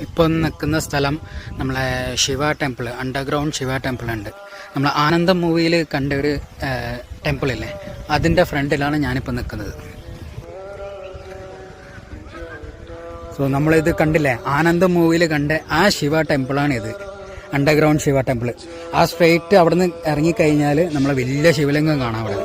ഇപ്പം നിൽക്കുന്ന സ്ഥലം നമ്മളെ Shiva temple underground Shiva temple ഉണ്ട് നമ്മൾ ആനന്ദം മൂവിയിൽ കണ്ട ഒരു ടെമ്പിളില്ലേ? അതിന്റെ ഫ്രണ്ടിലാണ് ഞാനിപ്പോൾ നിൽക്കുന്നത്. സോ നമ്മളിത് കണ്ടില്ലേ? ആനന്ദം മൂവിയിൽ കണ്ട ആ ശിവ ടെമ്പിളാണിത്. അണ്ടർഗ്രൗണ്ട് ശിവ ടെമ്പിൾ ആ സ്ട്രെയിറ്റ് അവിടെ നിന്ന് ഇറങ്ങിക്കഴിഞ്ഞാൽ നമ്മളെ വലിയ ശിവലിംഗം കാണാം അവിടെ.